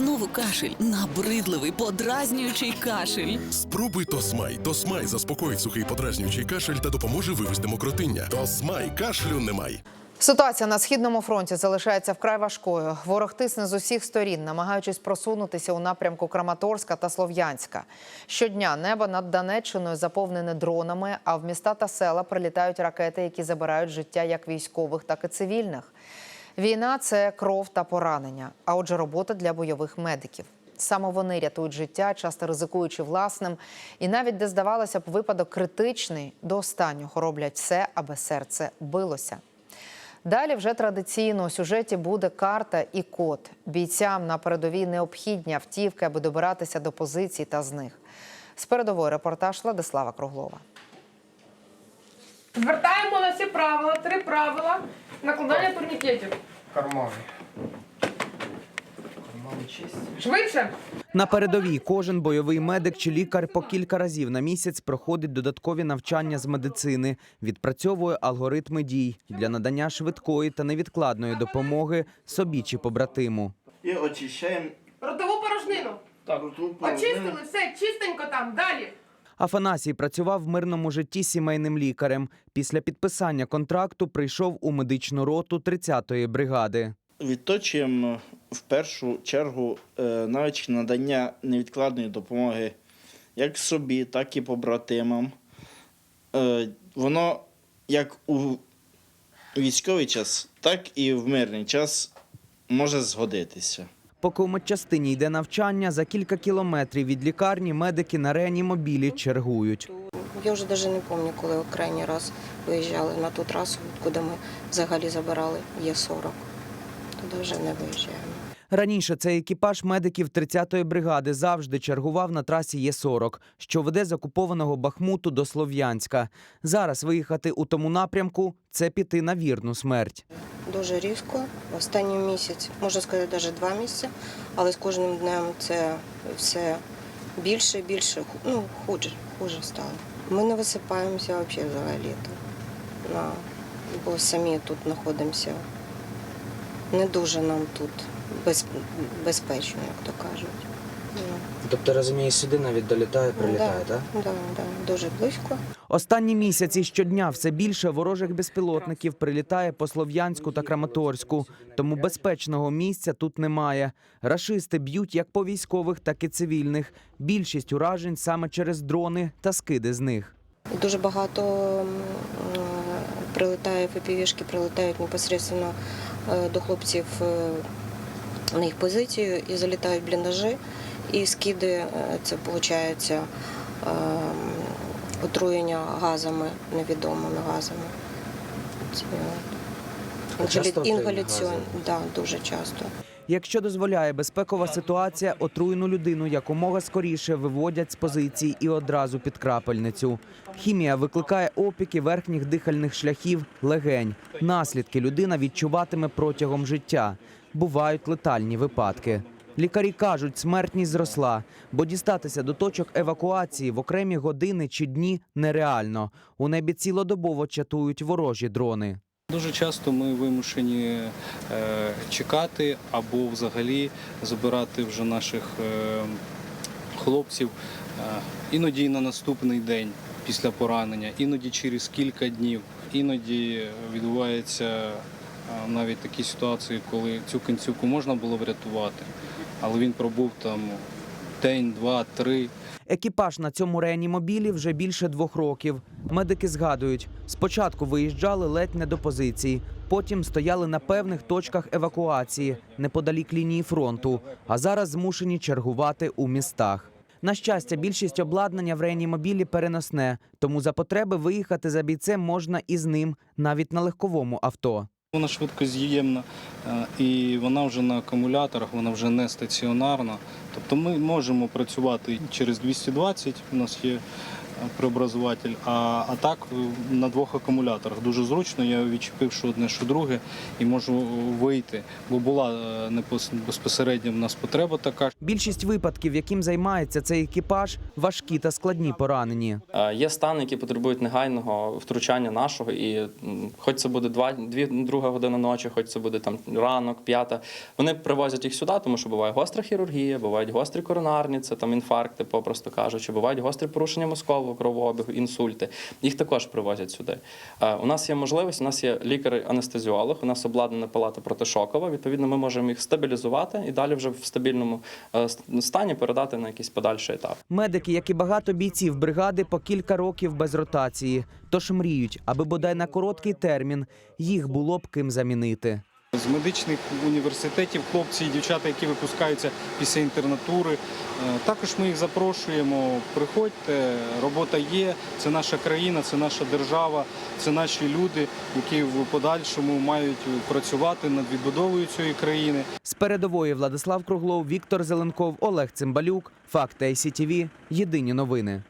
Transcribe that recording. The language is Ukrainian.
Знову кашель, набридливий, подразнюючий кашель. Спробуй Тосмай. Тосмай заспокоїть сухий подразнюючий кашель та допоможе вивести мокротиння. Тосмай кашлю немає. Ситуація на східному фронті залишається вкрай важкою. Ворог тисне з усіх сторін, намагаючись просунутися у напрямку Краматорська та Слов'янська. Щодня небо над Донеччиною заповнене дронами, а в міста та села прилітають ракети, які забирають життя як військових, так і цивільних. Війна це кров та поранення, а отже, робота для бойових медиків. Саме вони рятують життя, часто ризикуючи власним, і навіть де здавалося б випадок критичний, до останнього роблять все, аби серце билося. Далі вже традиційно у сюжеті буде карта і код. Бійцям на передовій необхідні автівки, аби добиратися до позицій та з них. З передової репортаж Владислава Круглова. Звертаємо на всі правила, три правила накладання турнікетів. Кармани. Кармани чисті. Швидше! На передовій кожен бойовий медик чи лікар по кілька разів на місяць проходить додаткові навчання з медицини, відпрацьовує алгоритми дій для надання швидкої та невідкладної допомоги собі чи побратиму. І очищаємо Ротову порожнину. роту Очистили, все, чистенько там. Далі. Афанасій працював в мирному житті сімейним лікарем. Після підписання контракту прийшов у медичну роту 30-ї бригади. Відточуємо в першу чергу е, навички надання невідкладної допомоги як собі, так і побратимам. Е, Воно як у військовий час, так і в мирний час може згодитися. Поки у медчастині йде навчання, за кілька кілометрів від лікарні медики на реанімобілі чергують. Я вже навіть не пам'ятаю, коли крайній раз виїжджали на ту трасу, куди ми взагалі забирали Є-40. Туди вже не виїжджаємо. Раніше цей екіпаж медиків 30-ї бригади завжди чергував на трасі Є40, що веде з окупованого Бахмуту до Слов'янська. Зараз виїхати у тому напрямку це піти на вірну смерть. Дуже різко. Останній місяць, можна сказати, навіть два місяці, але з кожним днем це все більше і більше ну, хуже, хуже стало. Ми не висипаємося взагалі взагалі. На, бо самі тут знаходимося. Не дуже нам тут без, безпечно, як то кажуть. Ну, Тобто, розумієш, сюди навіть долітає, прилітає, так? Да, да, да, дуже близько. Останні місяці щодня все більше ворожих безпілотників прилітає по Слов'янську та Краматорську, тому безпечного місця тут немає. Рашисти б'ють як по військових, так і цивільних. Більшість уражень саме через дрони та скиди з них. Дуже багато е, прилітає ФПВ-шки, прилітають непосередньо е, до хлопців е, на їх позицію і залітають бліндажі. І скиди е, це виходить отруєння газами, невідомими газами. Це, інгаляціон, да, дуже часто. Якщо дозволяє безпекова ситуація, отруєну людину якомога скоріше виводять з позицій і одразу під крапельницю. Хімія викликає опіки верхніх дихальних шляхів, легень. Наслідки людина відчуватиме протягом життя. Бувають летальні випадки. Лікарі кажуть, смертність зросла, бо дістатися до точок евакуації в окремі години чи дні нереально. У небі цілодобово чатують ворожі дрони. Дуже часто ми вимушені е, чекати або взагалі забирати вже наших е, хлопців е, іноді на наступний день після поранення, іноді через кілька днів. Іноді відбуваються навіть такі ситуації, коли цю кінцівку можна було врятувати, але він пробув там день, два, три. Екіпаж на цьому реанімобілі вже більше двох років. Медики згадують, спочатку виїжджали ледь не до позиції, потім стояли на певних точках евакуації неподалік лінії фронту, а зараз змушені чергувати у містах. На щастя, більшість обладнання в реанімобілі переносне, тому за потреби виїхати за бійцем можна і з ним, навіть на легковому авто. Вона швидкоз'ємна е, і вона вже на акумуляторах, вона вже не стаціонарна. Тобто ми можемо працювати через 220, у нас є преобразуватель, а, а так е, на двох акумуляторах. Дуже зручно. Я відчепив що одне, що друге, і можу вийти. Бо була е, непос- безпосередньо в нас потреба така. Більшість випадків, яким займається цей екіпаж, важкі та складні поранені. Е, Є стани, які потребують негайного втручання нашого, і хоч це буде два, дві, друга година ночі, хоч це буде там ранок, п'ята. Вони привозять їх сюди, тому що буває гостра хірургія, бувають гострі коронарні, це там інфаркти, попросту кажучи, бувають гострі порушення мозкового кровообігу, інсульти. Їх також привозять сюди. Е, У нас є можливість, у нас є лікар-анестезіолог, у нас обладнана палата протишокова. Відповідно, ми можемо їх стабілізувати і далі вже в стабільному е, стані передати на якийсь подальший етап. Медики, як і багато бійців бригади, по кілька років без ротації. Тож мріють, аби бодай на короткий термін їх було б ким замінити. З медичних університетів хлопці і дівчата, які випускаються після інтернатури. Е, Також ми їх запрошуємо. Приходьте, робота є. Це наша країна, це наша держава, це наші люди, які в подальшому мають працювати над відбудовою цієї країни. З передової Владислав Круглов, Віктор Зеленков, Олег Цимбалюк. Факти ICTV. Єдині новини.